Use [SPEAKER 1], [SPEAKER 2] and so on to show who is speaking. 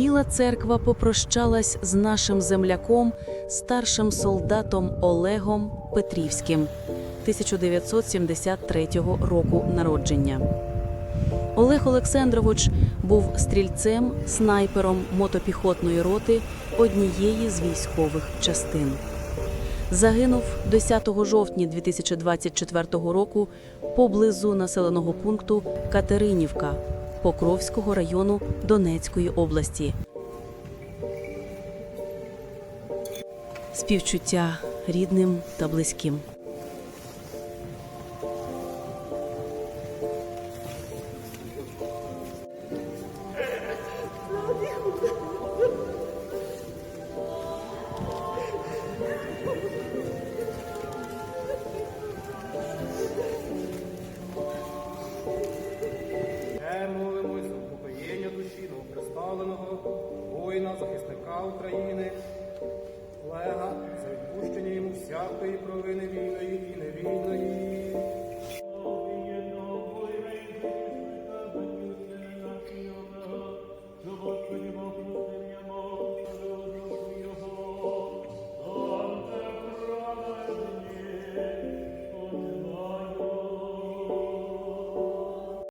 [SPEAKER 1] Біла церква попрощалась з нашим земляком, старшим солдатом Олегом Петрівським 1973 року народження. Олег Олександрович був стрільцем, снайпером мотопіхотної роти однієї з військових частин. Загинув 10 жовтня 2024 року поблизу населеного пункту Катеринівка Покровського району Донецької області. Співчуття рідним та близьким.
[SPEAKER 2] висловленого воїна, захисника України, Лега за відпущення йому всякої провини війни.